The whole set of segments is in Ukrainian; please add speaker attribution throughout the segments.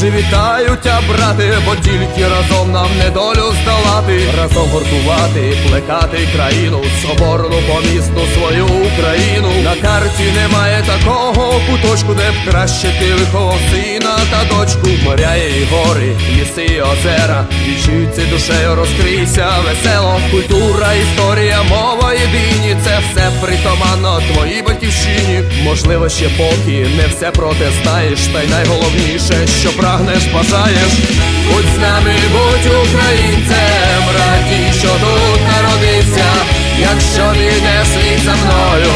Speaker 1: Друже, вітаю тя, брате, бо тільки разом нам недолю здолати, разом гуртувати, плекати країну, соборну помісну свою Україну. На карті немає такого куточку, де б краще ти виховав сина та дочку. Моря і гори, ліси і озера, відчуйся душею, розкрийся весело. Культура, історія, мова єдині, це все притаманно твоїй батьківщині. Можливо, ще поки не все про те знаєш, та й найголовніше, що прагнеш, бажаєш. Будь з нами, будь українцем, радій, що тут народився. Якщо підеш слід за мною,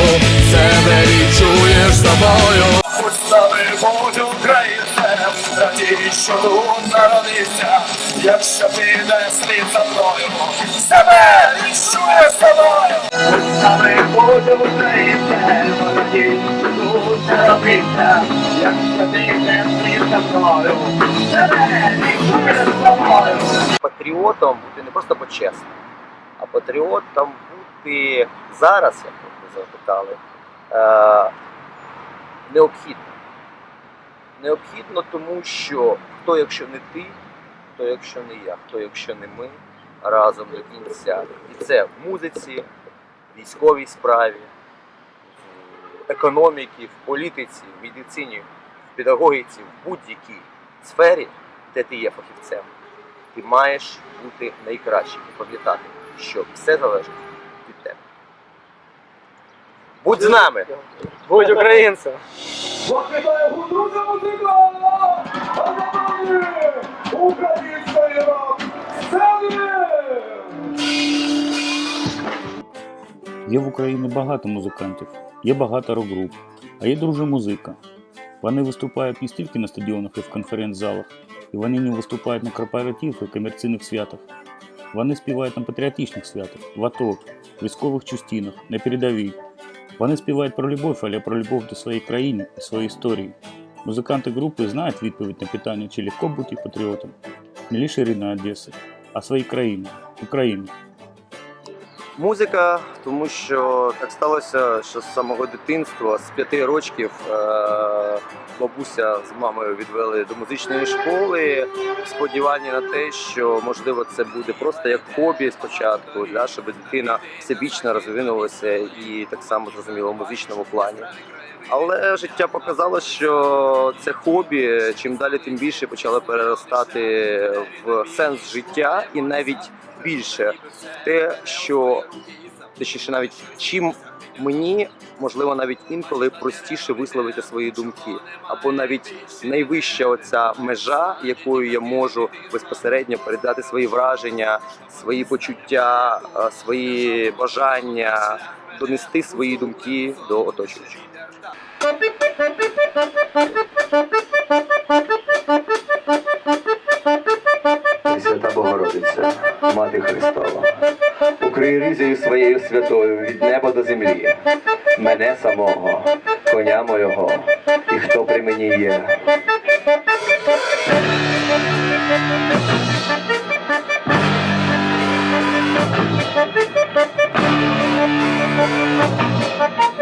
Speaker 1: себе відчуєш собою. Будь з нами, будь українцем, радій, що тут народився. Якщо підеш слід за мною, себе відчуєш собою. Будь з нами, будь українцем, радій, за мною, себе
Speaker 2: патріотом бути не просто почесним, а патріотом бути зараз, як ви запитали, е, необхідно. Необхідно, тому що хто, якщо не ти, хто, якщо не я, хто, якщо не ми, разом до кінця. І це в музиці, військовій справі, в економіці, в політиці, в медицині, в педагогіці, в будь-якій сфері, де ти є фахівцем ти маєш бути найкращим і пам'ятати, що все залежить від тебе. Будь з нами!
Speaker 3: Будь українцем!
Speaker 1: Покидає гудруся музика! Української рок!
Speaker 4: Є в Україні багато музикантів, є багато рок-груп, а є дружа музика. Вони виступають не стільки на стадіонах і в конференц-залах, і вони не виступають на корпоративах і комерційних святах. Вони співають на патріотичних святах, в АТО, військових частинах, на передовій. Вони співають про любов, але про любов до своєї країни і своєї історії. Музиканти групи знають відповідь на питання, чи легко бути патріотом. Не лише рідної Одеси, а своєї країни, України.
Speaker 2: Музика, тому що так сталося, що з самого дитинства, з п'яти років, е, бабуся з мамою відвели до музичної школи в сподіванні на те, що можливо це буде просто як хобі спочатку, да, щоб дитина всебічно розвинулася і так само зрозуміло в музичному плані. Але життя показало, що це хобі чим далі, тим більше почало переростати в сенс життя, і навіть більше те, що точніше, навіть чим мені можливо навіть інколи простіше висловити свої думки, або навіть найвища оця межа, якою я можу безпосередньо передати свої враження, свої почуття, е, свої бажання, донести свої думки до оточуючих.
Speaker 5: Богородиця, Мати Христова, укрий ризою своєю святою від неба до землі, мене самого, коня мого, і хто при мені є.
Speaker 2: Бо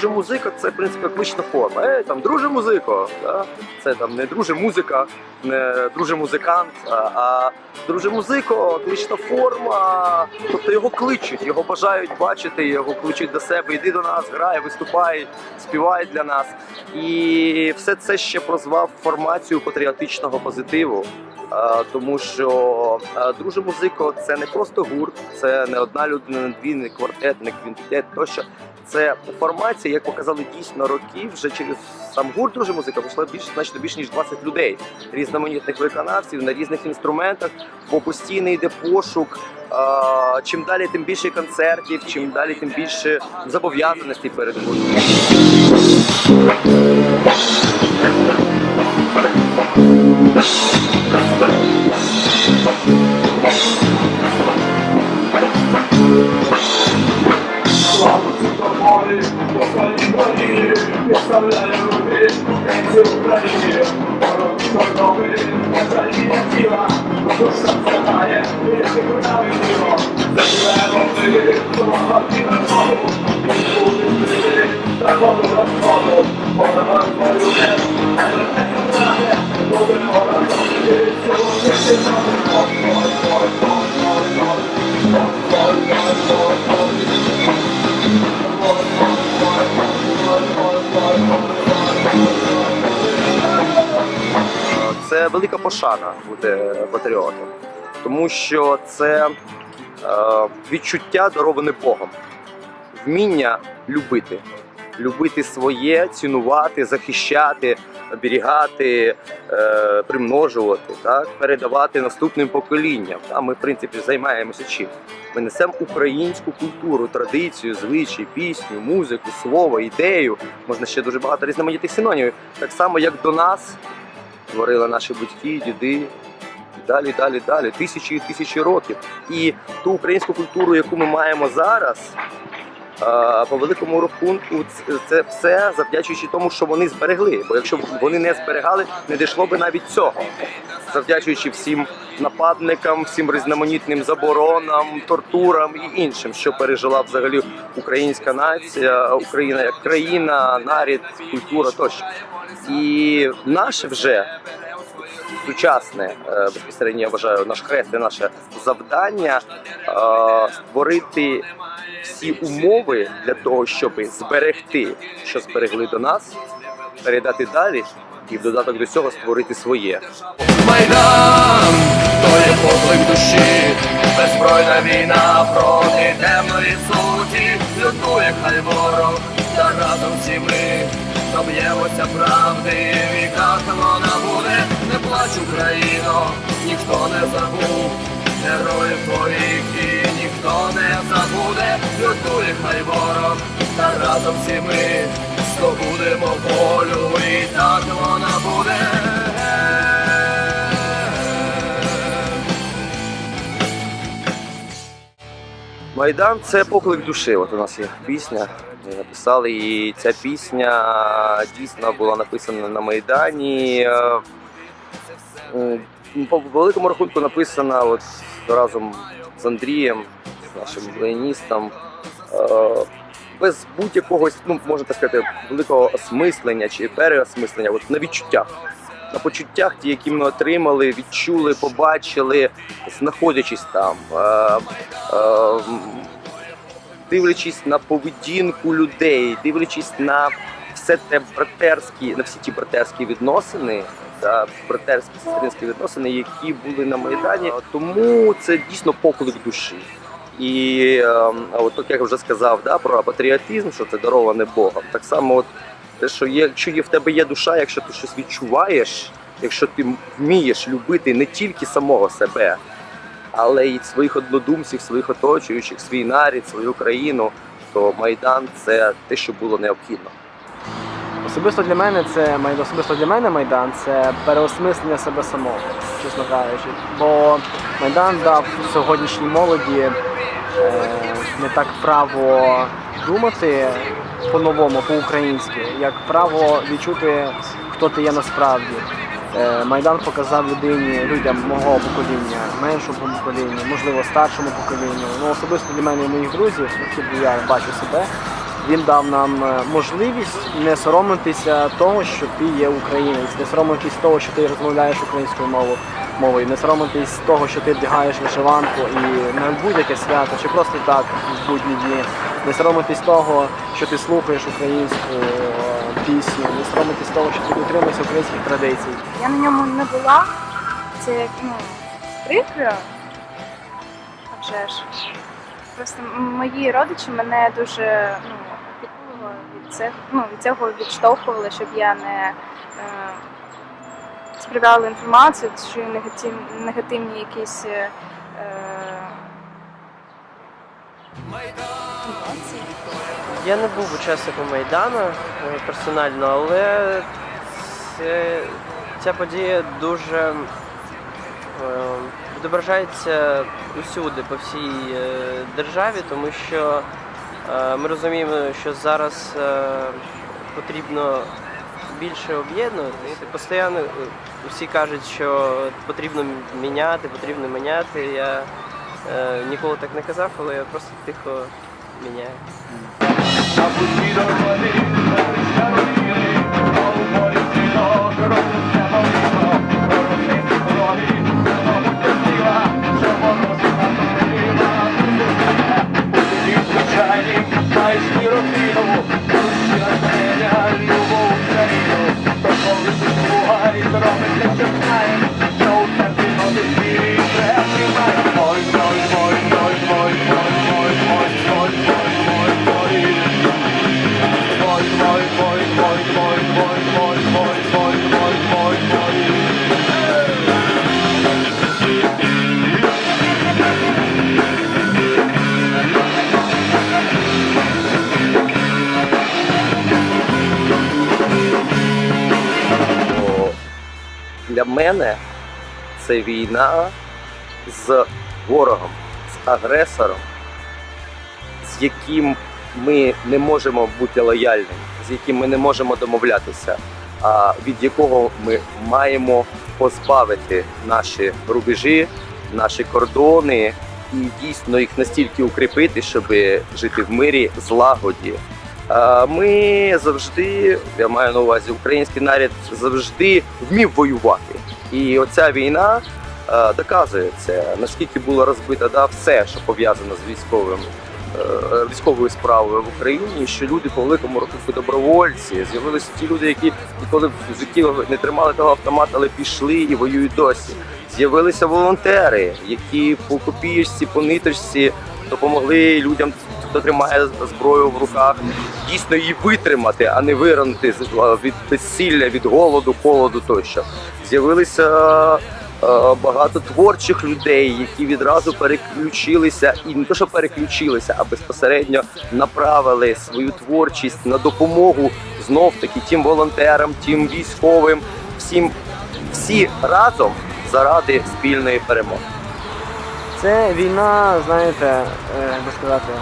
Speaker 2: уже музика це в принципі клична форма. Ей, там друже музико. Да? Це там не друже музика, не друже музикант, а, а друже музико, клична форма. Тобто його кличуть, його бажають бачити, його кличуть до себе. Йди до нас, грай, виступай, співай для нас. І все це ще прозвав формацію патріотичного позитиву. Тому що друже музико це не просто гурт, це не одна людина, не дві, не квартет, не квінтет, тощо. це формація, як показали дійсно роки, вже через сам гурт друже музика пішла більш значно більше ніж 20 людей, різноманітних виконавців на різних інструментах, бо постійно йде пошук. Чим далі, тим більше концертів, чим далі, тим більше зобов'язаностей перед гуртом. Патріотом, тому що це е, відчуття дароване Богом, вміння любити, любити своє, цінувати, захищати, оберігати, е, примножувати, так, передавати наступним поколінням. А ми, в принципі, займаємося чим? Ми несемо українську культуру, традицію, звичай, пісню, музику, слово, ідею. Можна ще дуже багато різноманітних синонімів. Так само, як до нас творили наші батьки, діди. Далі, далі, далі, тисячі і тисячі років. І ту українську культуру, яку ми маємо зараз, по великому рахунку, це все завдячуючи тому, що вони зберегли. Бо якщо б вони не зберегали, не дійшло би навіть цього. Завдячуючи всім нападникам, всім різноманітним заборонам, тортурам і іншим, що пережила взагалі українська нація, Україна як країна, нарід, культура тощо. І наше вже сучасне е, безпосередньо я вважаю наш хрест і наше завдання е, створити всі умови для того, щоб зберегти, що зберегли до нас, передати далі і в додаток до цього створити своє.
Speaker 1: Майдан, то є поклик душі, беззбройна війна проти темної суті, лютує хай ворог, та разом всі ми доб'ємося правди, в віках вона буде, плач Україно, ніхто не забув, героїв твоїх і ніхто не забуде, лютує хай ворог, та разом всі ми здобудемо волю, і так вона буде.
Speaker 2: Майдан це поклик душі. От у нас є пісня. Ми написали, і ця пісня дійсно була написана на Майдані. Е, По великому рахунку написана от разом з Андрієм, нашим воєністом. Е, Без будь-якогось, ну можна так сказати, великого осмислення чи переосмислення, от на відчуттях. На почуттях, ті, які ми отримали, відчули, побачили, знаходячись там. Е, дивлячись на поведінку людей, дивлячись на все те братерські, на всі ті братерські відносини, та братерські сестринські відносини, які були на Майдані. Тому це дійсно поклик душі. І е, от як я вже сказав, да, про патріотизм, що це дароване Богом. Так само, от те, що є, якщо є в тебе є душа, якщо ти щось відчуваєш, якщо ти вмієш любити не тільки самого себе, але й своїх однодумців, своїх оточуючих, свій нарід, свою країну, то Майдан це те, що було необхідно.
Speaker 3: Особисто для мене це особисто для мене Майдан це переосмислення себе самого, чесно кажучи. Бо Майдан дав сьогоднішній молоді е, не так право думати по-новому, по-українськи, як право відчути, хто ти є насправді. Е, Майдан показав людині, людям мого покоління, меншому поколінню, можливо, старшому поколінню. Ну особисто для мене і моїх друзів, які я бачу себе, він дав нам е, можливість не соромитися того, що ти є українець, не соромитись того, що ти розмовляєш українською мовою, мовою, не соромитись того, що ти вдягаєш вишиванку і на будь-яке свято, чи просто так в будні дні, не соромитись того, що ти слухаєш українську е, пісню, не соромитись того, що ти дотримуєшся українських традицій.
Speaker 6: Я на ньому не була. Це ну, прикро. А вже ж. Просто мої родичі мене дуже ну, цього ну, від цього відштовхували, щоб я не е, сприймала інформацію, чи негатив, негативні якісь. Е, емоції.
Speaker 7: Я не був учасником Майдану е, персонально, але це, ця подія дуже е, відображається усюди, по всій е, державі, тому що ми розуміємо, що зараз е, потрібно більше об'єднуватися. Постійно е, всі кажуть, що потрібно міняти, потрібно міняти. Я е, ніколи так не казав, але я просто тихо міняю.
Speaker 2: Для мене це війна з ворогом, з агресором, з яким ми не можемо бути лояльними, з яким ми не можемо домовлятися, а від якого ми маємо позбавити наші рубежі, наші кордони і дійсно їх настільки укріпити, щоб жити в мирі, злагоді. Ми завжди, я маю на увазі, український народ завжди вмів воювати. І оця війна доказує це, наскільки було розбито да, все, що пов'язано з військовим. е, Військовою справою в Україні, що люди по великому рахунку добровольці з'явилися ті люди, які ніколи в житті не тримали того автомата, але пішли і воюють досі. З'явилися волонтери, які по копієчці, по ниточці допомогли людям, хто тримає зброю в руках, дійсно її витримати, а не виронити від безсилля, від голоду, холоду тощо. З'явилися е, багато творчих людей, які відразу переключилися, і не то, що переключилися, а безпосередньо направили свою творчість на допомогу знов таки тим волонтерам, тим військовим, всім всі разом заради спільної перемоги.
Speaker 3: Це війна, знаєте, е, би сказати.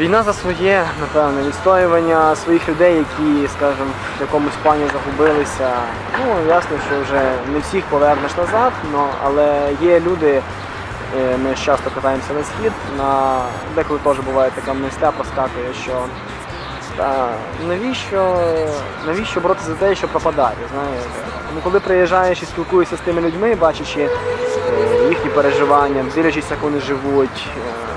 Speaker 3: Війна за своє, напевне, відстоювання своїх людей, які, скажімо, в якомусь плані загубилися. Ну, ясно, що вже не всіх повернеш назад, але є люди, е, ми часто катаємося на схід, на деколи теж буває така мисля проскакує, що та, навіщо, навіщо боротися за те, що пропадає, знаєте. Тому коли приїжджаєш і спілкуєшся з тими людьми, бачачи е, їхні переживання, дивлячись, як вони живуть, е,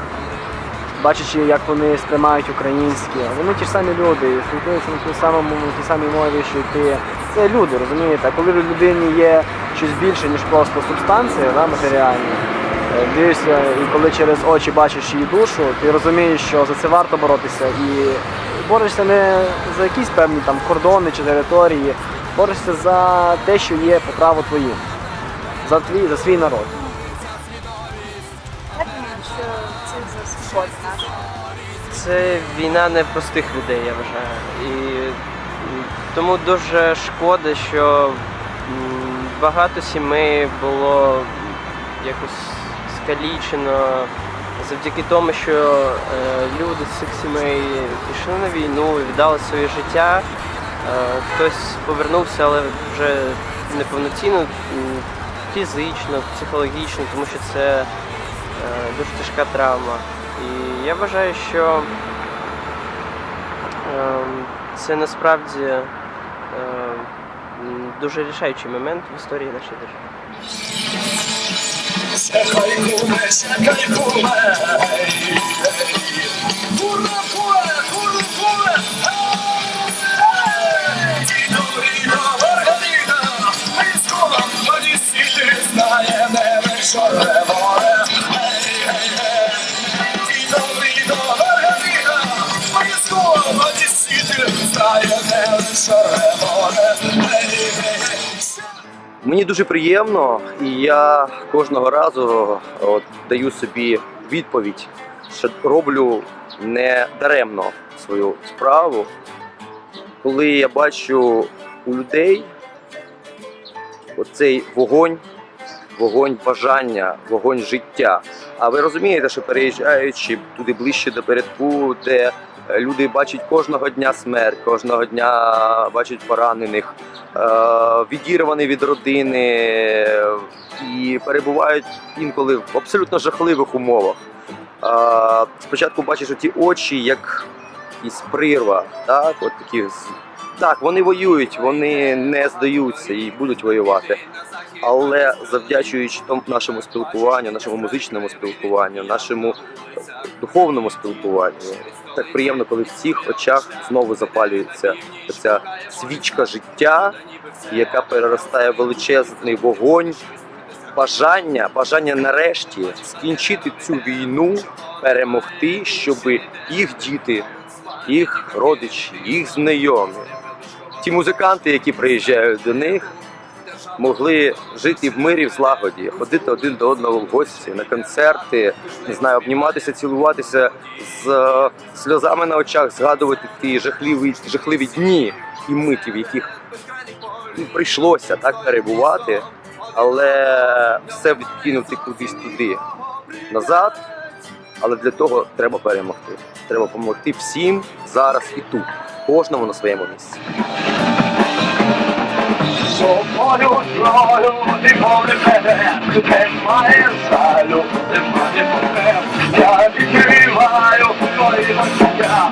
Speaker 3: бачачи, як вони сприймають українське, вони ті ж самі люди, і спілкуються на тій самому, тій самій мові, що й ти. Це люди, розумієте? Коли в людині є щось більше, ніж просто субстанція да, матеріальна, е, дивишся, і коли через очі бачиш її душу, ти розумієш, що за це варто боротися і борешся не за якісь певні там кордони чи території, борешся за те, що є по праву твоїм, за твій, за свій народ.
Speaker 6: Нашу.
Speaker 7: Це війна непростих людей, я вважаю. І тому дуже шкода, що багато сімей було якось скалічено завдяки тому, що е, люди з цих сімей пішли на війну, віддали своє життя. Е, Хтось повернувся, але вже неповноцінно, фізично, психологічно, тому що це дуже тяжка травма. І я вважаю, що ем, це насправді ем, дуже рішаючий момент в історії нашої держави.
Speaker 8: Моє
Speaker 2: Мені дуже приємно, і я кожного разу от, даю собі відповідь, що роблю не даремно свою справу. Коли я бачу у людей оцей вогонь, вогонь бажання, вогонь життя. А ви розумієте, що переїжджаючи туди ближче до передку, де е, люди бачать кожного дня смерть, кожного дня бачать поранених, е, відірвані від родини і перебувають інколи в абсолютно жахливих умовах. Е, Спочатку бачиш ті очі, як якісь прирва, так, от такі так, вони воюють, вони не здаються і будуть воювати. Але завдячуючи тому нашому спілкуванню, нашому музичному спілкуванню, нашому духовному спілкуванню, так приємно, коли в всіх очах знову запалюється ця свічка життя, яка переростає в величезний вогонь. Бажання, бажання нарешті скінчити цю війну, перемогти, щоб їх діти, їх родичі, їх знайомі, ті музиканти, які приїжджають до них, могли жити в мирі, в злагоді, ходити один до одного в гості, на концерти, не знаю, обніматися, цілуватися з е, сльозами на очах, згадувати ті жахливі, жахливі дні і миті, в яких прийшлося так перебувати, але все відкинути кудись туди назад. Але для того треба перемогти. Треба допомогти всім зараз і тут, кожному на своєму місці.
Speaker 8: Собою злою ти море мене, ти має залю, ти має мене. Я відкриваю твої почуття,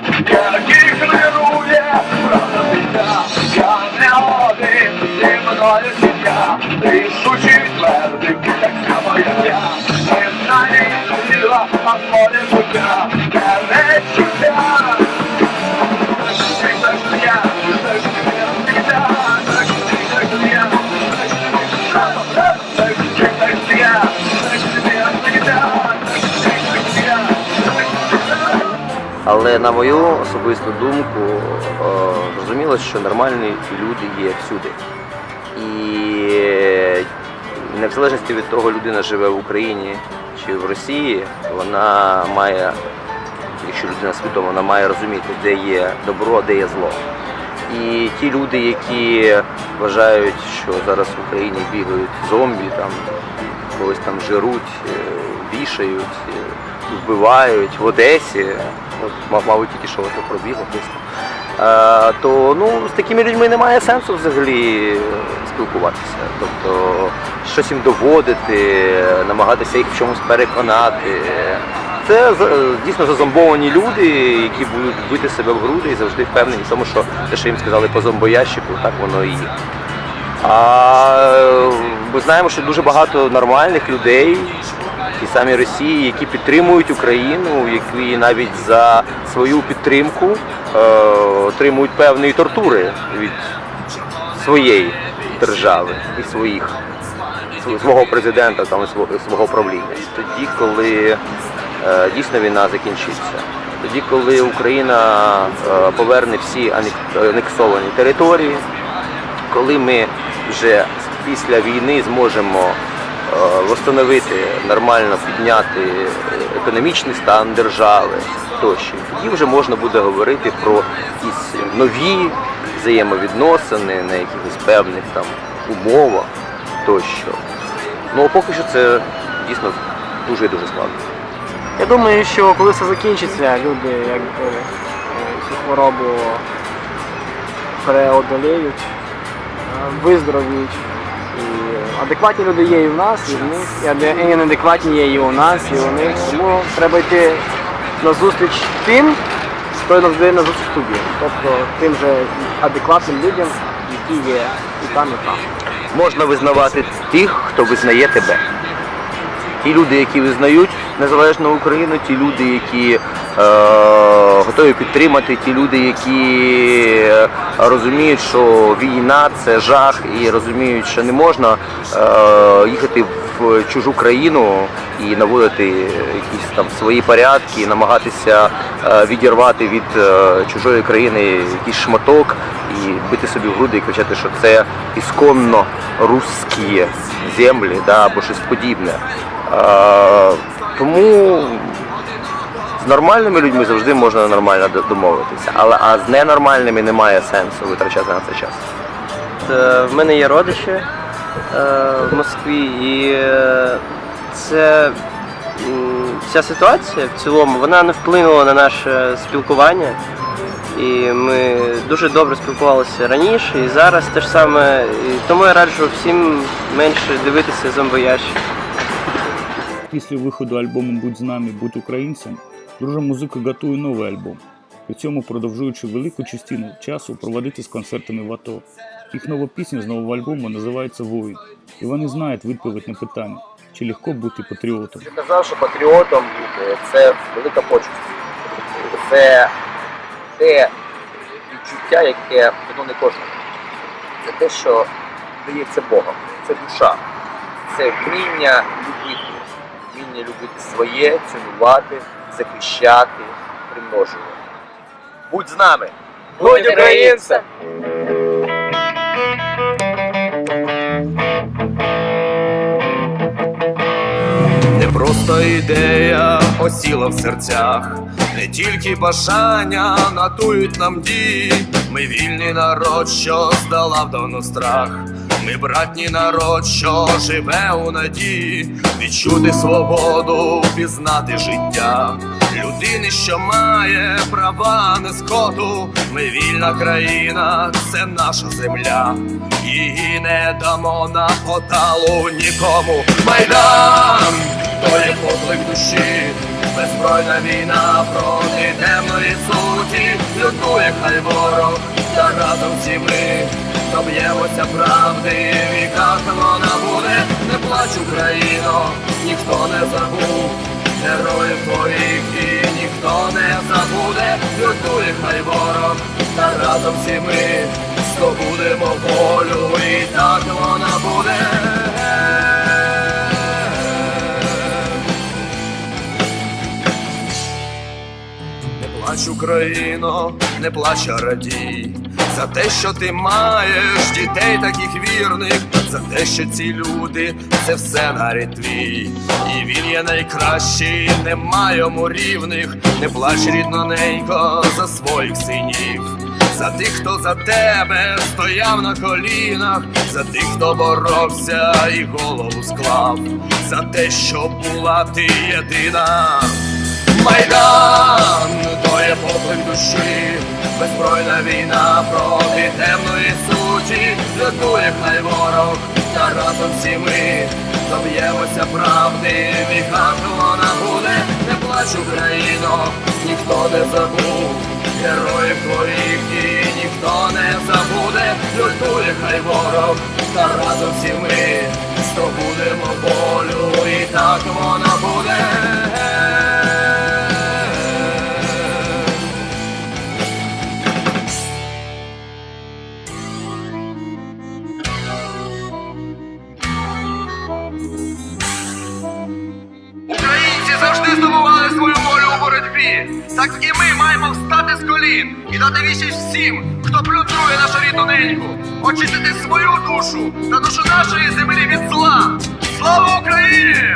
Speaker 8: які хвилює правда життя. Я не один, зі мною сім'я, рішучий твердий, так само як я. Ти знає сила, а моє життя, не
Speaker 2: Але на мою особисту думку, е, зрозуміло, що нормальні люди є всюди. І не в залежності від того, людина живе в Україні чи в Росії, вона має, якщо людина свідома, вона має розуміти, де є добро, де є зло. І ті люди, які вважають, що зараз в Україні бігають зомбі, там когось там жируть, е, вішають, е, вбивають в Одесі, мабуть, тільки що пробігло десь. Е, то ну, з такими людьми немає сенсу взагалі е, спілкуватися. Тобто щось їм доводити, намагатися їх в чомусь переконати. Це е, дійсно зазомбовані люди, які будуть бити себе в груди і завжди впевнені в тому, що те, що їм сказали по зомбоящику, так воно і є. А ми знаємо, що дуже багато нормальних людей, ті самі Росії, які підтримують Україну, які навіть за свою підтримку е, отримують певні тортури від своєї держави і своїх свого президента там і свого правління. Тоді, коли е, дійсно війна закінчиться, тоді, коли Україна е, поверне всі анексовані території, коли ми вже після війни зможемо е, встановити нормально підняти е, економічний стан держави тощо, тоді вже можна буде говорити про якісь нові взаємовідносини на якихось певних там умовах тощо. Ну поки що це дійсно дуже і дуже складно.
Speaker 3: Я думаю, що коли все закінчиться, люди якби е, цю хворобу преодоліють, е, виздоровіють. І адекватні люди є і в нас, і в них, і аде- і неадекватні є і у нас, і у них. Тому треба йти на зустріч тим, хто завжди на зустріч тобі. Тобто тим же адекватним людям, які є і там, і там.
Speaker 2: можна визнавати тих, хто визнає тебе. Ті люди, які визнають незалежну Україну, ті люди, які е, готові підтримати, ті люди, які е, розуміють, що війна це жах, і розуміють, що не можна е, їхати в чужу країну і наводити якісь там свої порядки, намагатися е, відірвати від чужої країни якийсь шматок і бити собі в груди і кричати, що це ісконно русські землі да, або щось подібне. Тому з нормальними людьми завжди можна нормально домовитися, але а з ненормальними немає сенсу витрачати на це час.
Speaker 7: Е, В мене є родичі е, в Москві, і е, це ця ситуація в цілому вона не вплинула на наше спілкування. І ми дуже добре спілкувалися раніше і зараз те ж саме. І тому я раджу всім менше дивитися зомбоящик.
Speaker 4: Після виходу альбому Будь з нами, будь українцем, дружа музика готує новий альбом, при цьому продовжуючи велику частину часу проводити з концертами в АТО. Їх нова пісня з нового альбому називається Воїн, і вони знають відповідь на питання, чи легко бути патріотом.
Speaker 2: Я казав, що патріотом бути це велика почесть. Це те відчуття, яке воно не кожен. Це те, що дається Богом. Це душа. Це вміння любити. Вміння любити своє, цінувати, захищати, примножувати. Будь з нами! Будь українцем!
Speaker 1: Не просто ідея осіла в серцях, не тільки бажання натують нам дії. Ми вільний народ, що здолав давно страх. Ми братній народ, що живе у надії, відчути свободу, пізнати життя. Людини, що має права не скоту. Ми вільна країна, це наша земля. Її не дамо на поталу нікому. Майдан, то є поклик душі, беззбройна війна проти темної суті, лютує хай ворог, та разом всі ми доб'ємося правди, в віках вона буде, не плач Україно, ніхто не забув. Героїв твоїх і ніхто не забуде, лютує хай ворог, та разом всі ми здобудемо волю, і так вона буде. Україно, не плач, а радій за те, що ти маєш дітей таких вірних, за те, що ці люди це все нарід твій. І він є найкращий, нема йому рівних. Не плач, рідноненько, за своїх синів. За тих, хто за тебе стояв на колінах, за тих, хто боровся і голову склав, за те, що була ти єдина. Майдан, то є поклик душі, беззбройна війна проти темної суті, рятує хай ворог, та разом всі ми доб'ємося правди, в вона буде, не плач Україно, ніхто не забув, героїв твоїх і ніхто не забуде, лютує хай ворог, та разом всі ми. Здобудемо волю, і так вона буде. Боротьбі. Так і ми маємо встати з колін і дати вічність всім, хто плюндрує нашу рідну неньку, очистити свою душу та душу нашої землі від зла. Слава Україні!